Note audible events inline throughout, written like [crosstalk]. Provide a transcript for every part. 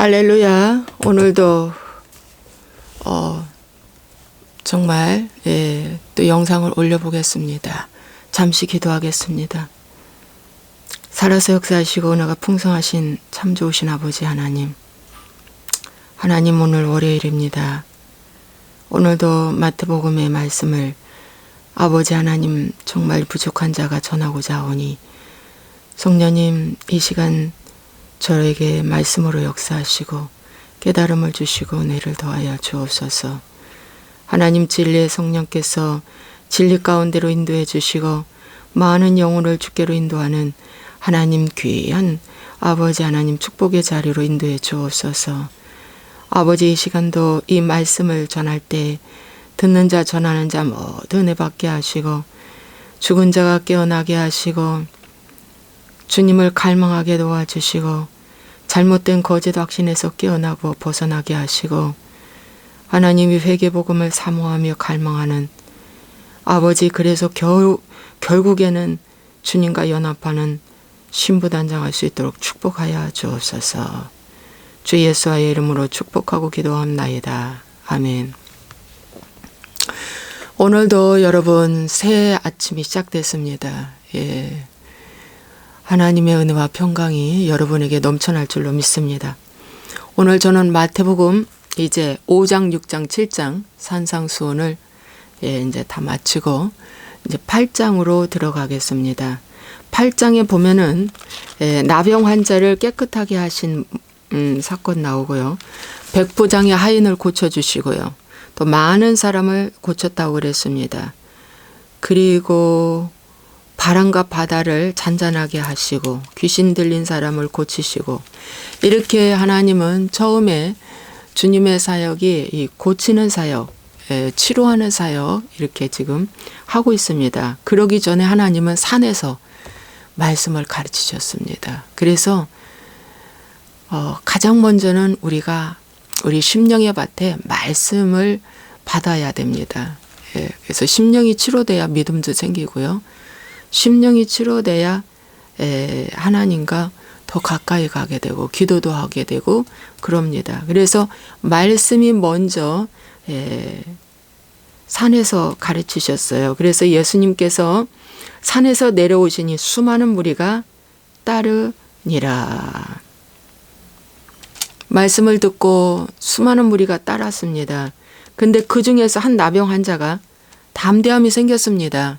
할렐루야. 오늘도 어 정말 예, 또 영상을 올려보겠습니다. 잠시 기도하겠습니다. 살아서 역사하시고 은혜가 풍성하신 참 좋으신 아버지 하나님. 하나님 오늘 월요일입니다. 오늘도 마태복음의 말씀을 아버지 하나님 정말 부족한 자가 전하고자 하오니 성령님 이 시간 저에게 말씀으로 역사하시고 깨달음을 주시고 은혜를 더하여 주옵소서. 하나님 진리의 성령께서 진리 가운데로 인도해 주시고 많은 영혼을 주께로 인도하는 하나님 귀한 아버지 하나님 축복의 자리로 인도해 주옵소서. 아버지 이 시간도 이 말씀을 전할 때 듣는 자 전하는 자 모두 은혜 받게 하시고 죽은 자가 깨어나게 하시고 주님을 갈망하게 도와주시고 잘못된 거짓 확신에서 깨어나고 벗어나게 하시고 하나님이 회개 복음을 사모하며 갈망하는 아버지 그래서 결, 결국에는 주님과 연합하는 신부단장할 수 있도록 축복하여 주옵소서 주 예수와의 이름으로 축복하고 기도합나이다. 아멘 오늘도 여러분 새 아침이 시작됐습니다. 예. 하나님의 은혜와 평강이 여러분에게 넘쳐날 줄로 믿습니다. 오늘 저는 마태복음 이제 5장, 6장, 7장 산상수훈을 예, 이제 다 마치고 이제 8장으로 들어가겠습니다. 8장에 보면은 예, 나병 환자를 깨끗하게 하신 음, 사건 나오고요. 백부장의 하인을 고쳐주시고요. 또 많은 사람을 고쳤다고 그랬습니다. 그리고 바람과 바다를 잔잔하게 하시고 귀신 들린 사람을 고치시고 이렇게 하나님은 처음에 주님의 사역이 이 고치는 사역, 예, 치료하는 사역 이렇게 지금 하고 있습니다. 그러기 전에 하나님은 산에서 말씀을 가르치셨습니다. 그래서 어, 가장 먼저는 우리가 우리 심령의 밭에 말씀을 받아야 됩니다. 예, 그래서 심령이 치료돼야 믿음도 생기고요. 심령이 치료돼야 에, 하나님과 더 가까이 가게 되고 기도도 하게 되고 그럽니다. 그래서 말씀이 먼저 에, 산에서 가르치셨어요. 그래서 예수님께서 산에서 내려오시니 수많은 무리가 따르니라. 말씀을 듣고 수많은 무리가 따랐습니다. 근데 그 중에서 한 나병 환자가 담대함이 생겼습니다.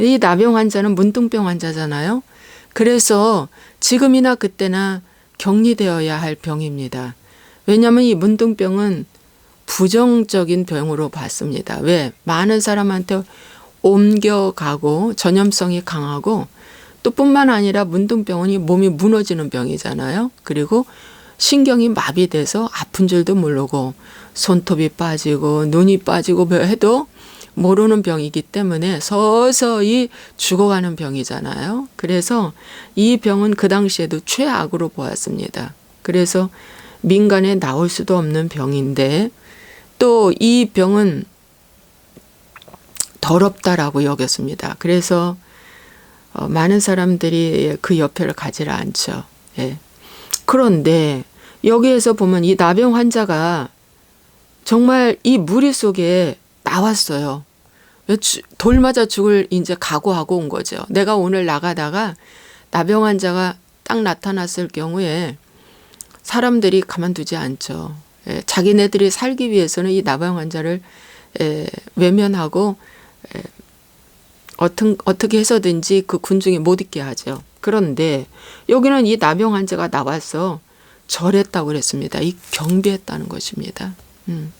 이 나병 환자는 문둥병 환자잖아요. 그래서 지금이나 그때나 격리되어야 할 병입니다. 왜냐하면 이 문둥병은 부정적인 병으로 봤습니다. 왜? 많은 사람한테 옮겨가고 전염성이 강하고 또 뿐만 아니라 문둥병은 이 몸이 무너지는 병이잖아요. 그리고 신경이 마비돼서 아픈 줄도 모르고 손톱이 빠지고 눈이 빠지고 뭐 해도 모르는 병이기 때문에 서서히 죽어가는 병이잖아요. 그래서 이 병은 그 당시에도 최악으로 보았습니다. 그래서 민간에 나올 수도 없는 병인데 또 이 병은 더럽다라고 여겼습니다. 그래서 어, 많은 사람들이 그 옆에를 가지를 않죠. 예. 그런데 여기에서 보면 이 나병 환자가 정말 이 무리 속에 나왔어요. 돌 맞아 죽을 이제 각오하고 온 거죠. 내가 오늘 나가다가 나병 환자가 딱 나타났을 경우에 사람들이 가만두지 않죠. 예, 자기네들이 살기 위해서는 이 나병 환자를 예, 외면하고 예, 어떤, 어떻게 해서든지 그 군중에 못 있게 하죠. 그런데 여기는 이 나병 환자가 나와서 절했다고 그랬습니다. 이 경배했다는 것입니다. 음.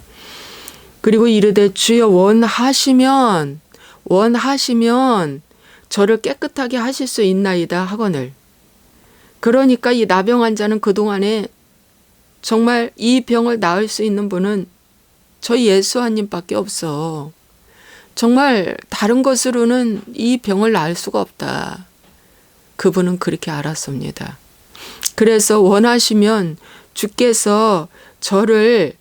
그리고 이르되 주여 원하시면 원하시면 저를 깨끗하게 하실 수 있나이다 하거늘. 그러니까 이 나병 환자는 그동안에 정말 이 병을 나을 수 있는 분은 저희 예수하님밖에 없어. 정말 다른 것으로는 이 병을 나을 수가 없다. 그분은 그렇게 알았습니다. 그래서 원하시면 주께서 저를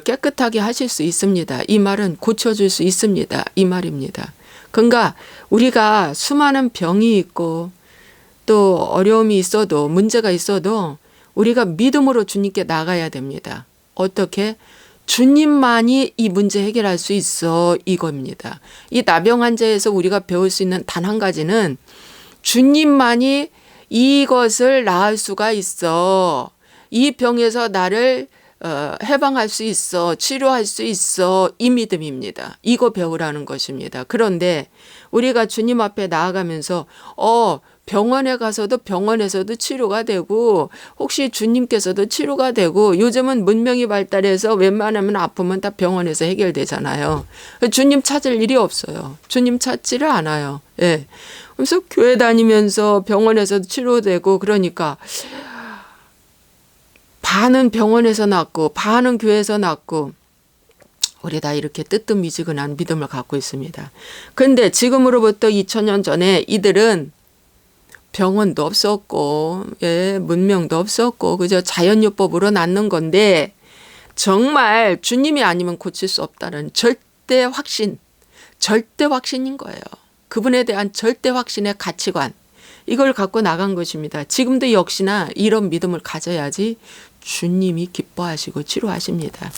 깨끗하게 하실 수 있습니다. 이 말은 고쳐줄 수 있습니다. 이 말입니다. 그러니까 우리가 수많은 병이 있고 또 어려움이 있어도 문제가 있어도 우리가 믿음으로 주님께 나가야 됩니다. 어떻게? 주님만이 이 문제 해결할 수 있어 이겁니다. 이 나병 환자에서 우리가 배울 수 있는 단 한 가지는 주님만이 이것을 나을 수가 있어. 이 병에서 나를 어, 해방할 수 있어, 치료할 수 있어, 이 믿음입니다. 이거 배우라는 것입니다. 그런데 우리가 주님 앞에 나아가면서, 어, 병원에 가서도 병원에서도 치료가 되고, 혹시 주님께서도 치료가 되고, 요즘은 문명이 발달해서 웬만하면 아프면 다 병원에서 해결되잖아요. 주님 찾을 일이 없어요. 주님 찾지를 않아요. 예. 그래서 교회 다니면서 병원에서도 치료되고, 그러니까, 반은 병원에서 낳고 반은 교회에서 낳고 우리 다 이렇게 뜨뜻미지근한 믿음을 갖고 있습니다. 근데 지금으로부터 2000년 전에 이들은 병원도 없었고 예, 문명도 없었고 그저 자연요법으로 낳는 건데 정말 주님이 아니면 고칠 수 없다는 절대 확신, 절대 확신인 거예요. 그분에 대한 절대 확신의 가치관 이걸 갖고 나간 것입니다. 지금도 역시나 이런 믿음을 가져야지 주님이 기뻐하시고 치료하십니다.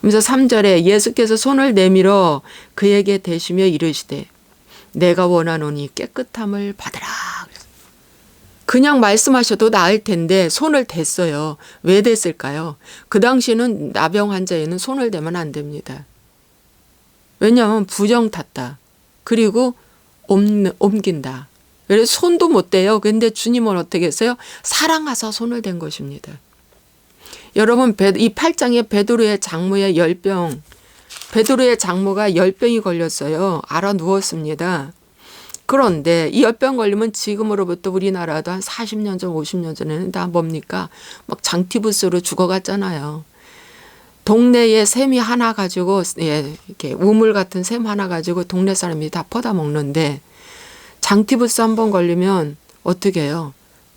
그래서 3절에 예수께서 손을 내밀어 그에게 대시며 이르시되 내가 원하노니 깨끗함을 받으라. 그냥 말씀하셔도 나을 텐데 손을 댔어요. 왜 댔을까요? 그 당시는 나병 환자에는 손을 대면 안 됩니다. 왜냐하면 부정 탔다. 그리고 옮, 옮긴다. 그래서 손도 못 대요. 근데 주님은 어떻게 했어요? 사랑하사 손을 댄 것입니다. 여러분 이 8장에 베드로의 장모의 열병 베드로의 장모가 열병이 걸렸어요. 알아 누웠습니다. 그런데 이 열병 걸리면 지금으로부터 우리나라도 한 40년 전, 50년 전에는 다 뭡니까? 막 장티부스로 죽어갔잖아요. 동네에 샘이 하나 가지고 예, 이렇게 우물 같은 샘 하나 가지고 동네 사람이 다 퍼다 먹는데 장티부스 한 번 걸리면 어떻게 해요?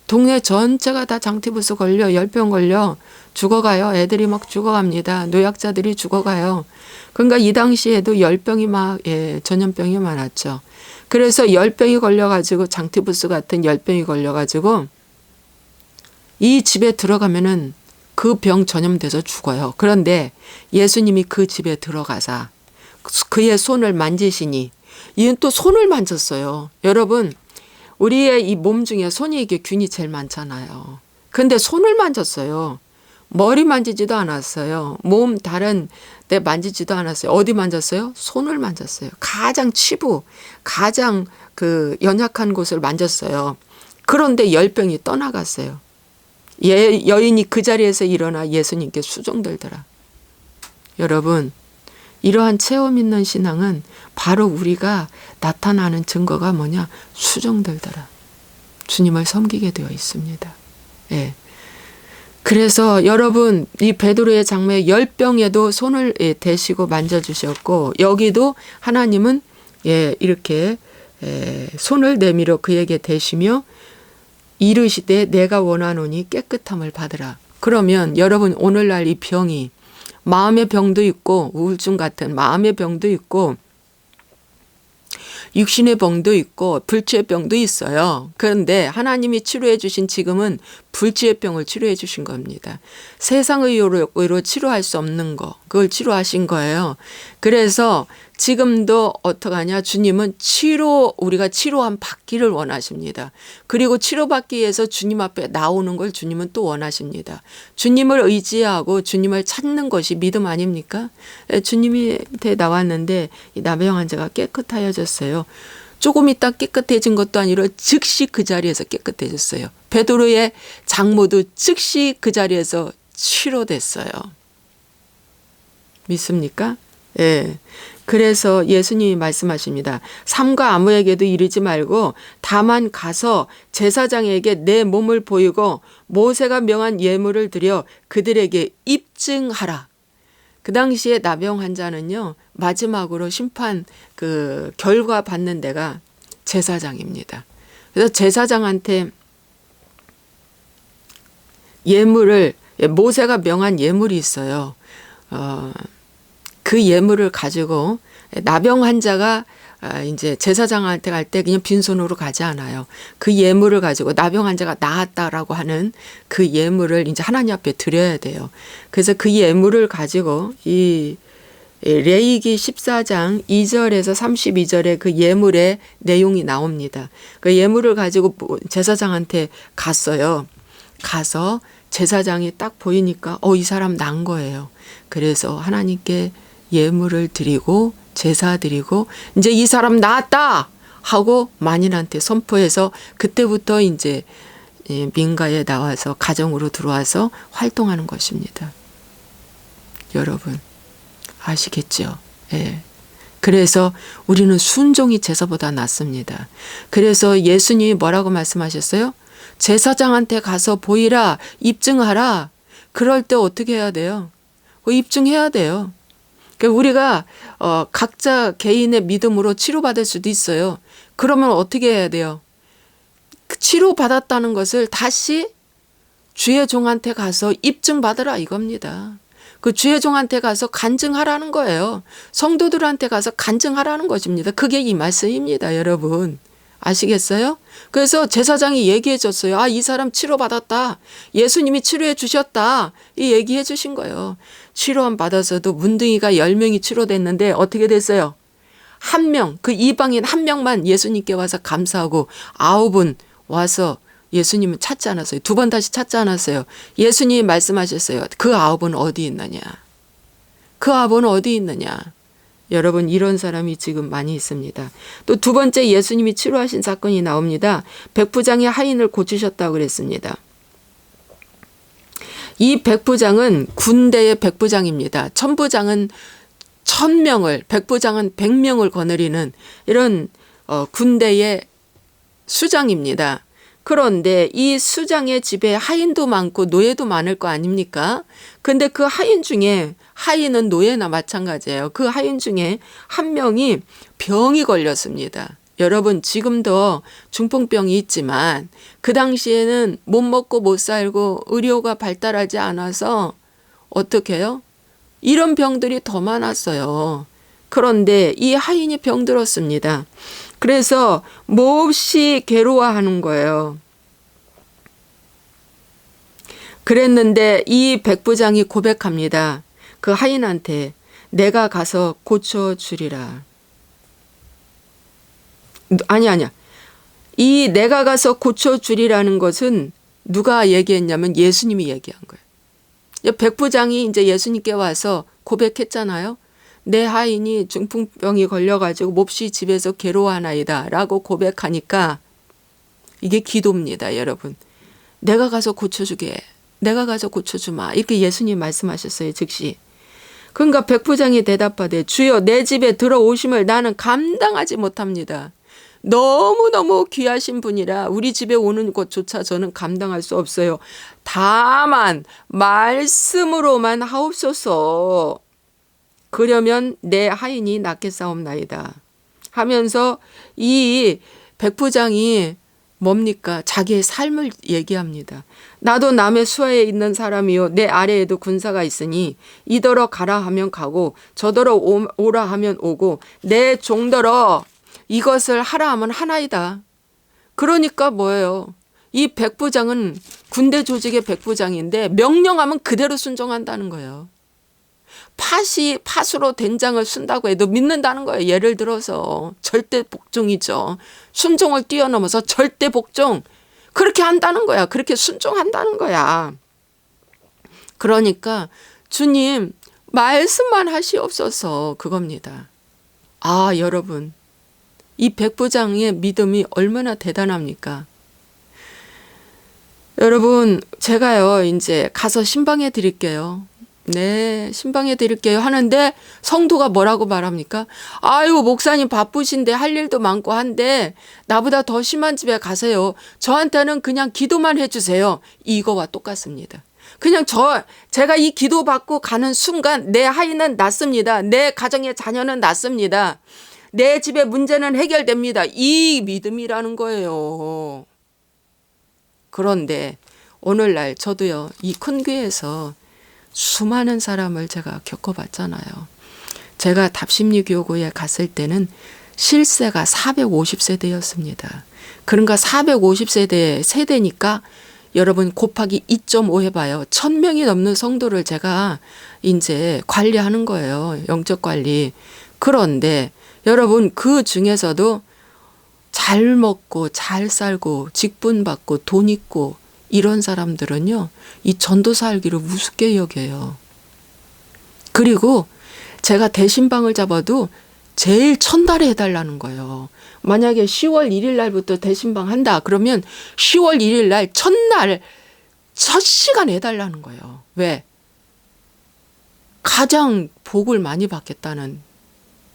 동네 전체가 다 장티부스 걸려 열병 걸려 죽어가요. 애들이 막 죽어갑니다. 노약자들이 죽어가요. 그러니까 이 당시에도 열병이 막 예, 전염병이 많았죠. 그래서 열병이 걸려가지고 장티부스 같은 열병이 걸려가지고 이 집에 들어가면은 그 병 전염돼서 죽어요. 그런데 예수님이 그 집에 들어가사 그의 손을 만지시니 이는 또 손을 만졌어요. 여러분 우리의 이 몸 중에 손이 이게 균이 제일 많잖아요. 근데 손을 만졌어요. 머리 만지지도 않았어요. 몸 다른 데 만지지도 않았어요. 어디 만졌어요? 손을 만졌어요. 가장 치부, 가장 그 연약한 곳을 만졌어요. 그런데 열병이 떠나갔어요. 예, 여인이 그 자리에서 일어나 예수님께 수종들더라. 여러분, 이러한 체험 있는 신앙은 바로 우리가 나타나는 증거가 뭐냐? 수종들더라. 주님을 섬기게 되어 있습니다. 예. 그래서 여러분 이 베드로의 장모의 열병에도 손을 예, 대시고 만져주셨고 여기도 하나님은 예 이렇게 예, 손을 내밀어 그에게 대시며 이르시되 내가 원하노니 깨끗함을 받으라. 그러면 여러분 오늘날 이 병이 마음의 병도 있고 우울증 같은 마음의 병도 있고 육신의 병도 있고 불치의 병도 있어요. 그런데 하나님이 치료해 주신 지금은 불치의 병을 치료해 주신 겁니다. 세상 의료로 치료할 수 없는 거 그걸 치료하신 거예요. 그래서 지금도 어떡하냐 주님은 치료 우리가 치료한 받기를 원하십니다. 그리고 치료받기 위해서 주님 앞에 나오는 걸 주님은 또 원하십니다. 주님을 의지하고 주님을 찾는 것이 믿음 아닙니까? 예, 주님이 대 나왔는데 이 나병 환자가 깨끗하여졌어요. 조금 있다 깨끗해진 것도 아니라 즉시 그 자리에서 깨끗해졌어요. 베드로의 장모도 즉시 그 자리에서 치료됐어요. 믿습니까? 예. 그래서 예수님이 말씀하십니다. 삼가 아무에게도 이르지 말고 다만 가서 제사장에게 내 몸을 보이고 모세가 명한 예물을 드려 그들에게 입증하라. 그 당시에 나병 환자는요, 마지막으로 심판 그 결과 받는 데가 제사장입니다. 그래서 제사장한테 예물을, 모세가 명한 예물이 있어요. 어, 그 예물을 가지고 나병 환자가 아, 이제 제사장한테 갈 때 그냥 빈손으로 가지 않아요. 그 예물을 가지고 나병 환자가 나았다라고 하는 그 예물을 이제 하나님 앞에 드려야 돼요. 그래서 그 예물을 가지고 이 레이기 14장 2절에서 32절에 그 예물의 내용이 나옵니다. 그 예물을 가지고 뭐 제사장한테 갔어요. 가서 제사장이 딱 보이니까 어 이 사람 난 거예요. 그래서 하나님께 예물을 드리고 제사 드리고 이제 이 사람 나았다 하고 만인한테 선포해서 그때부터 이제 예, 민가에 나와서 가정으로 들어와서 활동하는 것입니다. 여러분 아시겠죠? 예. 그래서 우리는 순종이 제사보다 낫습니다. 그래서 예수님이 뭐라고 말씀하셨어요? 제사장한테 가서 보이라, 입증하라. 그럴 때 어떻게 해야 돼요? 그 입증해야 돼요. 그러니까 우리가 어, 각자 개인의 믿음으로 치료받을 수도 있어요. 그러면 어떻게 해야 돼요? 그 치료받았다는 것을 다시 주의 종한테 가서 입증받으라 이겁니다. 그 주의 종한테 가서 간증하라는 거예요. 성도들한테 가서 간증하라는 것입니다. 그게 이 말씀입니다, 여러분. 아시겠어요? 그래서 제사장이 얘기해 줬어요. 아, 이 사람 치료받았다. 예수님이 치료해 주셨다. 이 얘기해 주신 거예요. 치료함 받아서도 문둥이가 10명이 치료됐는데 어떻게 됐어요? 한 명, 그 이방인 한 명만 예수님께 와서 감사하고 아홉은 와서 예수님은 찾지 않았어요. 두 번 다시 찾지 않았어요. 예수님이 말씀하셨어요. 그 아홉은 어디 있느냐? 그 아홉은 어디 있느냐? 여러분 이런 사람이 지금 많이 있습니다. 또 두 번째 예수님이 치료하신 사건이 나옵니다. 백부장이 하인을 고치셨다고 그랬습니다. 이 백부장은 군대의 백부장입니다. 천부장은 천 명을, 백부장은 백 명을 거느리는 이런 어, 군대의 수장입니다. 그런데 이 수장의 집에 하인도 많고 노예도 많을 거 아닙니까? 근데 그 하인 중에 하인은 노예나 마찬가지예요. 그 하인 중에 한 명이 병이 걸렸습니다. 여러분 지금도 중풍병이 있지만 그 당시에는 못 먹고 못 살고 의료가 발달하지 않아서 어떻게 해요? 이런 병들이 더 많았어요. 그런데 이 하인이 병들었습니다. 그래서 몹시 괴로워하는 거예요. 그랬는데 이 백부장이 고백합니다. 그 하인한테 내가 가서 고쳐주리라. 아니 아니야. 이 내가 가서 고쳐주리라는 것은 누가 얘기했냐면 예수님이 얘기한 거예요. 백부장이 이제 예수님께 와서 고백했잖아요. 내 하인이 중풍병이 걸려가지고 몹시 집에서 괴로워하나이다 라고 고백하니까 이게 기도입니다, 여러분. 내가 가서 고쳐주게. 내가 가서 고쳐주마. 이렇게 예수님 말씀하셨어요, 즉시. 그러니까 백부장이 대답하되 주여 내 집에 들어오심을 나는 감당하지 못합니다. 너무너무 귀하신 분이라 우리 집에 오는 것조차 저는 감당할 수 없어요. 다만 말씀으로만 하옵소서. 그러면 내 하인이 낫게 싸움나이다. 하면서 이 백부장이 뭡니까? 자기의 삶을 얘기합니다. 나도 남의 수하에 있는 사람이요. 내 아래에도 군사가 있으니 이더러 가라 하면 가고 저더러 오라 하면 오고 내 종더러 이것을 하라 하면 하나이다. 그러니까 뭐예요? 이 백부장은 군대 조직의 백부장인데 명령하면 그대로 순종한다는 거예요. 팥이 팥으로 된장을 쓴다고 해도 믿는다는 거예요. 예를 들어서 절대 복종이죠. 순종을 뛰어넘어서 절대 복종. 그렇게 한다는 거야. 그렇게 순종한다는 거야. 그러니까 주님 말씀만 하시옵소서 그겁니다. 아, 여러분. 이 백부장의 믿음이 얼마나 대단합니까? 여러분, 제가요, 이제 가서 신방해 드릴게요. 네, 신방해 드릴게요. 하는데 성도가 뭐라고 말합니까? 아유, 목사님 바쁘신데 할 일도 많고 한데 나보다 더 심한 집에 가세요. 저한테는 그냥 기도만 해주세요. 이거와 똑같습니다. 그냥 저, 제가 이 기도 받고 가는 순간 내 하인은 낫습니다. 내 가정의 자녀는 낫습니다. 내 집의 문제는 해결됩니다. 이 믿음이라는 거예요. 그런데 오늘날 저도요, 이 큰 교회에서 수많은 사람을 제가 겪어봤잖아요. 제가 답심리 교구에 갔을 때는 실세가 450세대였습니다. 그러니까 450세대 세대니까 여러분 곱하기 2.5 해봐요. 1000명이 넘는 성도를 제가 이제 관리하는 거예요. 영적 관리. 그런데 여러분 그 중에서도 잘 먹고 잘 살고 직분 받고 돈 있고 이런 사람들은요. 이 전도사 알기를 우습게 여겨요. 그리고 제가 대신방을 잡아도 제일 첫날에 해달라는 거예요. 만약에 10월 1일 날부터 대신방 한다. 그러면 10월 1일 날 첫날 첫 시간 해달라는 거예요. 왜? 가장 복을 많이 받겠다는,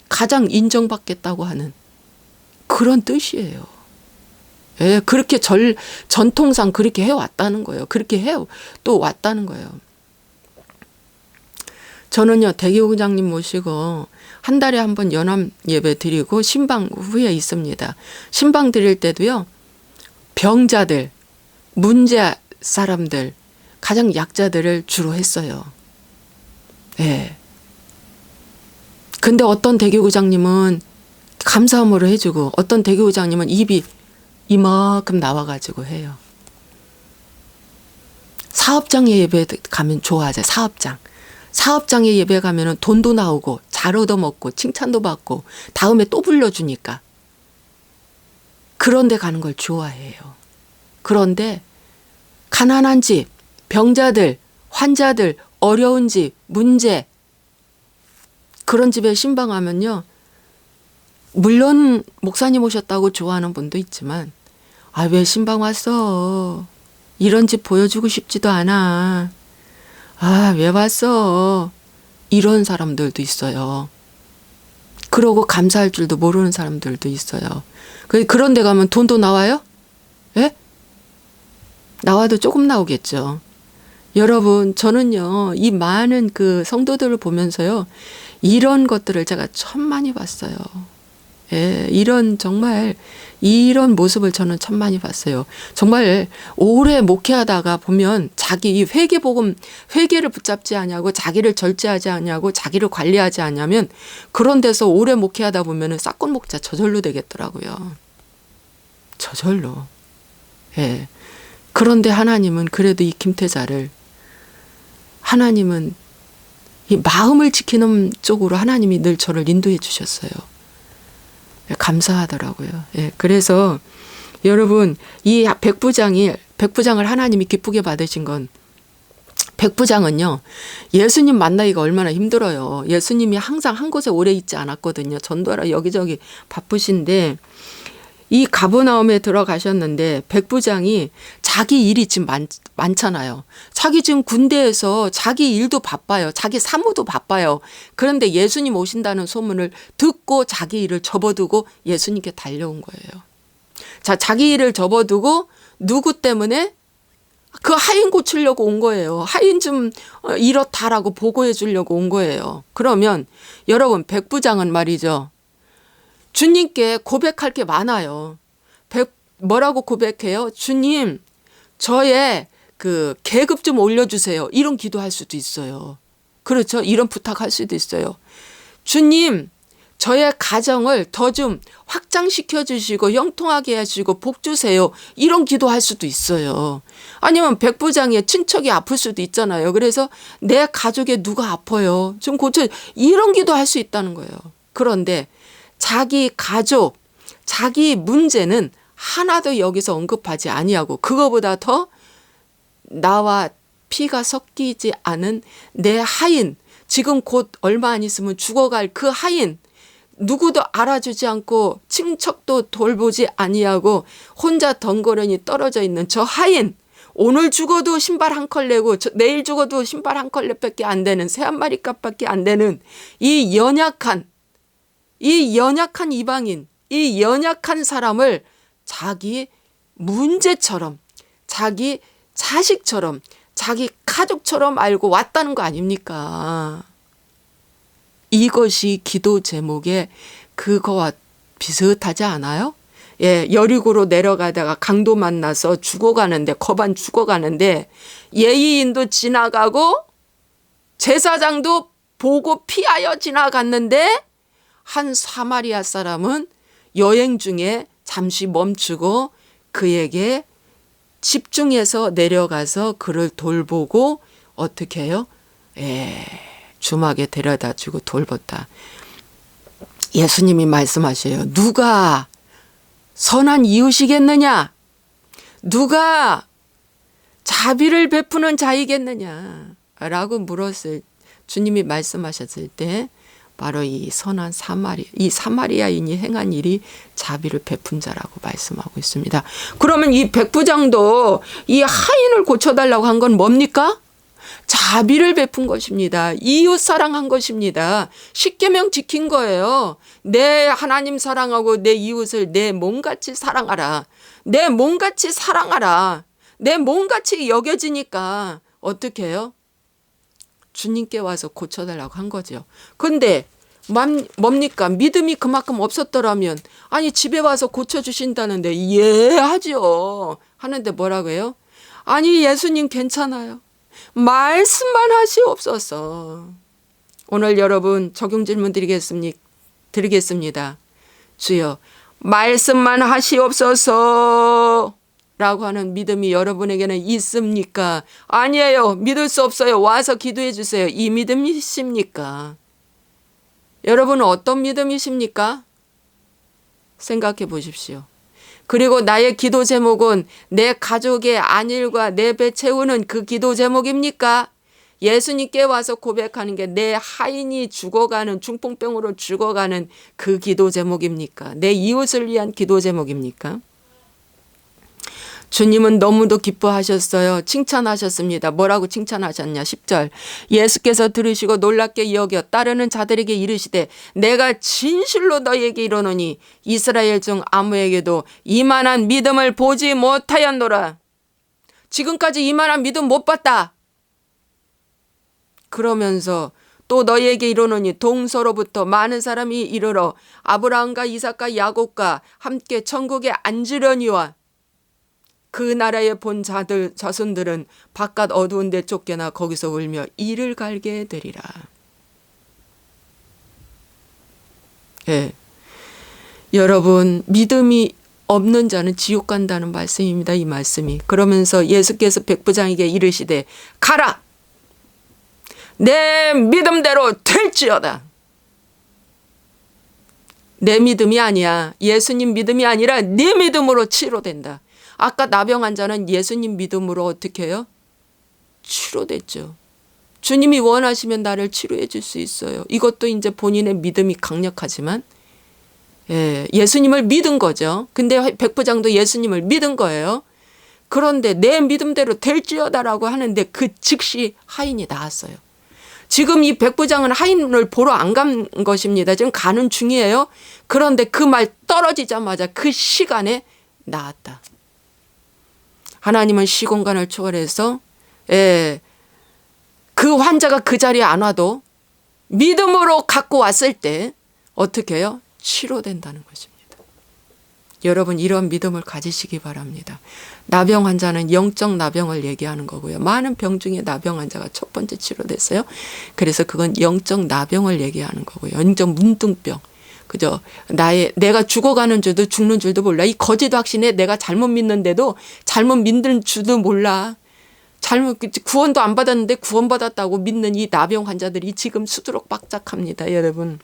가장 인정받겠다고 하는 그런 뜻이에요. 예, 그렇게 절, 전통상 그렇게 해왔다는 거예요. 그렇게 해, 또 왔다는 거예요. 저는요, 대교구장님 모시고 한 달에 한 번 연암 예배 드리고 신방 후에 있습니다. 신방 드릴 때도요, 병자들, 문제 사람들, 가장 약자들을 주로 했어요. 예. 근데 어떤 대교구장님은 감사함으로 해주고 어떤 대교구장님은 입이 이만큼 나와가지고 해요. 사업장에 예배 가면 좋아하죠. 사업장. 사업장에 예배 가면은 돈도 나오고 잘 얻어먹고 칭찬도 받고 다음에 또 불러주니까 그런데 가는 걸 좋아해요. 그런데 가난한 집, 병자들, 환자들, 어려운 집, 문제 그런 집에 신방하면요. 물론 목사님 오셨다고 좋아하는 분도 있지만 아 왜 신방 왔어? 이런 집 보여주고 싶지도 않아. 아, 왜 왔어? 이런 사람들도 있어요. 그러고 감사할 줄도 모르는 사람들도 있어요. 그- 그런 데 가면 돈도 나와요? 예? 나와도 조금 나오겠죠. 여러분, 저는요, 이 많은 그 성도들을 보면서요, 이런 것들을 제가 참 많이 봤어요. 예, 이런 정말 이런 모습을 저는 참 많이 봤어요. 정말 오래 목회하다가 보면 자기 이 회개 복음 회개를 붙잡지 않냐고 자기를 절제하지 않냐고 자기를 관리하지 않냐면 그런 데서 오래 목회하다 보면은 싹건 목자 저절로 되겠더라고요. 저절로. 예. 그런데 하나님은 그래도 이 김태자를 하나님은 이 마음을 지키는 쪽으로 하나님이 늘 저를 인도해 주셨어요. 감사하더라고요. 예, 그래서 여러분 이 백부장이 백부장을 하나님이 기쁘게 받으신 건 백부장은요 예수님 만나기가 얼마나 힘들어요. 예수님이 항상 한 곳에 오래 있지 않았거든요. 전도하러 여기저기 바쁘신데 이 가버나움에 들어가셨는데 백 부장이 자기 일이 지금 많, 많잖아요. 자기 지금 군대에서 자기 일도 바빠요. 자기 사무도 바빠요. 그런데 예수님 오신다는 소문을 듣고 자기 일을 접어두고 예수님께 달려온 거예요. 자, 자기 일을 접어두고 누구 때문에 그 하인 고치려고 온 거예요. 하인 좀 어, 이렇다라고 보고해 주려고 온 거예요. 그러면 여러분 백부장은 말이죠. 주님께 고백할 게 많아요. 백, 뭐라고 고백해요? 주님, 저의 그 계급 좀 올려주세요. 이런 기도할 수도 있어요. 그렇죠? 이런 부탁할 수도 있어요. 주님, 저의 가정을 더 좀 확장시켜 주시고 형통하게 해주시고 복 주세요. 이런 기도할 수도 있어요. 아니면 백부장의 친척이 아플 수도 있잖아요. 그래서 내 가족에 누가 아파요. 좀 고쳐 이런 기도할 수 있다는 거예요. 그런데 자기 가족, 자기 문제는 하나도 여기서 언급하지 아니하고 그거보다 더 나와 피가 섞이지 않은 내 하인, 지금 곧 얼마 안 있으면 죽어갈 그 하인, 누구도 알아주지 않고 친척도 돌보지 아니하고 혼자 덩그러니 떨어져 있는 저 하인, 오늘 죽어도 신발 한 컬 내고 저 내일 죽어도 신발 한 컬레밖에 안 되는 새 한 마리 값밖에 안 되는 이 연약한 이 연약한 이방인, 이 연약한 사람을 자기 문제처럼, 자기 자식처럼, 자기 가족처럼 알고 왔다는 거 아닙니까? 이것이 기도 제목의 그거와 비슷하지 않아요? 예, 여리고로 내려가다가 강도 만나서 죽어가는데, 거반 죽어가는데, 예의인도 지나가고, 제사장도 보고 피하여 지나갔는데 한 사마리아 사람은 여행 중에 잠시 멈추고 그에게 집중해서 내려가서 그를 돌보고 어떻게 해요? 에, 주막에 데려다 주고 돌봤다. 예수님이 말씀하셔요. 누가 선한 이웃이겠느냐? 누가 자비를 베푸는 자이겠느냐? 라고 물었을 주님이 말씀하셨을 때 바로 이 선한 사마리 이 사마리아인이 행한 일이 자비를 베푼 자라고 말씀하고 있습니다. 그러면 이 백부장도 이 하인을 고쳐달라고 한 건 뭡니까? 자비를 베푼 것입니다. 이웃 사랑한 것입니다. 십계명 지킨 거예요. 내 하나님 사랑하고 내 이웃을 내 몸같이 사랑하라. 내 몸같이 사랑하라. 내 몸같이 여겨지니까 어떻게 해요? 주님께 와서 고쳐달라고 한 거죠. 근데 맘- 뭡니까? 믿음이 그만큼 없었더라면 아니 집에 와서 고쳐 주신다는데 이해하죠. 하는데 뭐라고 해요? 아니 예수님 괜찮아요. 말씀만 하시옵소서. 오늘 여러분 적용 질문 드리겠습니다. 드리겠습니다. 주여 말씀만 하시옵소서. 라고 하는 믿음이 여러분에게는 있습니까? 아니에요. 믿을 수 없어요. 와서 기도해 주세요. 이 믿음이십니까? 여러분은 어떤 믿음이십니까? 생각해 보십시오. 그리고 나의 기도 제목은 내 가족의 안일과 내 배 채우는 그 기도 제목입니까? 예수님께 와서 고백하는 게 내 하인이 죽어가는 중풍병으로 죽어가는 그 기도 제목입니까? 내 이웃을 위한 기도 제목입니까? 주님은 너무도 기뻐하셨어요. 칭찬하셨습니다. 뭐라고 칭찬하셨냐? 10절. 예수께서 들으시고 놀랍게 여겨 따르는 자들에게 이르시되 내가 진실로 너희에게 이르노니 이스라엘 중 아무에게도 이만한 믿음을 보지 못하였노라. 지금까지 이만한 믿음 못 봤다. 그러면서 또 너희에게 이르노니 동서로부터 많은 사람이 이르러 아브라함과 이삭과 야곱과 함께 천국에 앉으려니와 그 나라에 본 자들 자손들은 바깥 어두운 데 쫓겨나 거기서 울며 이를 갈게 되리라. 예. 여러분 믿음이 없는 자는 지옥 간다는 말씀입니다. 이 말씀이. 그러면서 예수께서 백부장에게 이르시되 가라. 내 믿음대로 될지어다. 내 믿음이 아니야. 예수님 믿음이 아니라 네 믿음으로 치료된다. 아까 나병 환자는 예수님 믿음으로 어떻게 해요? 치료됐죠. 주님이 원하시면 나를 치료해 줄 수 있어요. 이것도 이제 본인의 믿음이 강력하지만 예, 예수님을 믿은 거죠. 근데 백부장도 예수님을 믿은 거예요. 그런데 내 믿음대로 될지어다라고 하는데 그 즉시 하인이 나왔어요. 지금 이 백부장은 하인을 보러 안 간 것입니다. 지금 가는 중이에요. 그런데 그 말 떨어지자마자 그 시간에 나왔다. 하나님은 시공간을 초월해서 예, 그 환자가 그 자리에 안 와도 믿음으로 갖고 왔을 때 어떻게 해요? 치료된다는 것입니다. 여러분 이런 믿음을 가지시기 바랍니다. 나병 환자는 영적 나병을 얘기하는 거고요. 많은 병 중에 나병 환자가 첫 번째 치료됐어요. 그래서 그건 영적 나병을 얘기하는 거고요. 영적 문둥병. 그죠? 나의 내가 죽어가는 줄도 죽는 줄도 몰라. 이 거짓 확신에 내가 잘못 믿는데도 잘못 믿는 줄도 몰라. 잘못 구원도 안 받았는데 구원 받았다고 믿는 이 나병 환자들이 지금 수두룩 빡짝합니다, 여러분.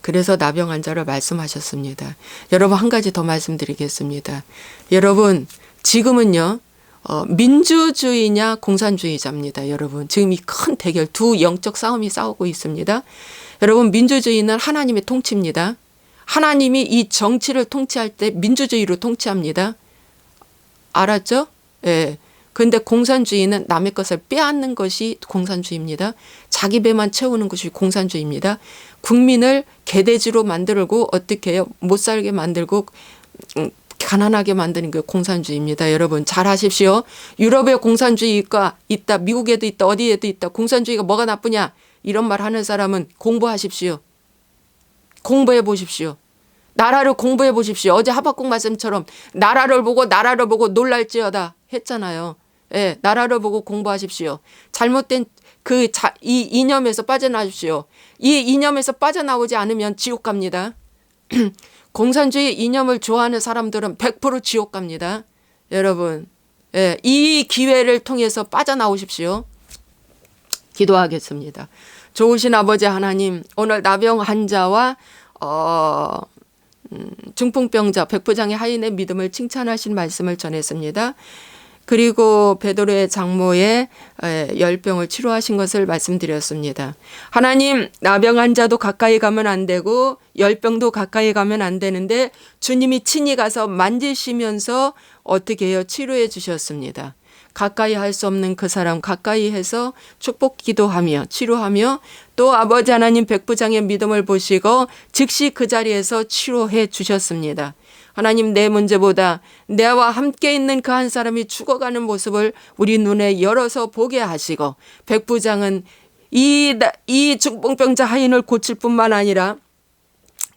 그래서 나병 환자를 말씀하셨습니다. 여러분 한 가지 더 말씀드리겠습니다. 여러분 지금은요. 어, 민주주의냐 공산주의자입니다. 여러분 지금 이 큰 대결 두 영적 싸움이 싸우고 있습니다. 여러분 민주주의는 하나님의 통치입니다. 하나님이 이 정치를 통치할 때 민주주의로 통치합니다. 알았죠? 예. 근데 공산주의는 남의 것을 빼앗는 것이 공산주의입니다. 자기 배만 채우는 것이 공산주의입니다. 국민을 개돼지로 만들고 어떻게 해요? 못 살게 만들고 음, 가난하게 만드는 게 공산주의입니다. 여러분 잘 하십시오. 유럽에 공산주의가 있다. 미국에도 있다. 어디에도 있다. 공산주의가 뭐가 나쁘냐? 이런 말 하는 사람은 공부하십시오. 공부해 보십시오. 나라를 공부해 보십시오. 어제 하박국 말씀처럼 나라를 보고 나라를 보고 놀랄지어다 했잖아요. 예, 나라를 보고 공부하십시오. 잘못된 그 자, 이 이념에서 빠져나십시오. 이 이념에서 빠져나오지 않으면 지옥 갑니다. [clears throat] 공산주의 이념을 좋아하는 사람들은 100% 지옥 갑니다. 여러분, 예, 이 기회를 통해서 빠져나오십시오. 기도하겠습니다. 좋으신 아버지 하나님, 오늘 나병 환자와 어, 음, 중풍병자 백부장의 하인의 믿음을 칭찬하신 말씀을 전했습니다. 그리고 베드로의 장모의 에, 열병을 치료하신 것을 말씀드렸습니다. 하나님 나병 환자도 가까이 가면 안 되고 열병도 가까이 가면 안 되는데 주님이 친히 가서 만지시면서 어떻게 해요 치료해 주셨습니다. 가까이 할 수 없는 그 사람 가까이 해서 축복 기도하며 치료하며 또 아버지 하나님 백부장의 믿음을 보시고 즉시 그 자리에서 치료해 주셨습니다. 하나님 내 문제보다 내와 함께 있는 그 한 사람이 죽어가는 모습을 우리 눈에 열어서 보게 하시고 백부장은 이, 나- 이 중풍병자 하인을 고칠 뿐만 아니라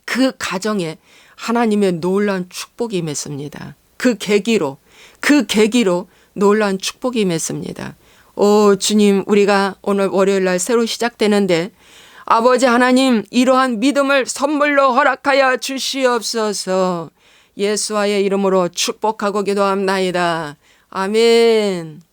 그 가정에 하나님의 놀라운 축복이 임했습니다. 그 계기로 그 계기로 놀라운 축복이 임했습니다. 오 주님 우리가 오늘 월요일 날 새로 시작되는데 아버지 하나님 이러한 믿음을 선물로 허락하여 주시옵소서 예수와의 이름으로 축복하고 기도합나이다. 아멘.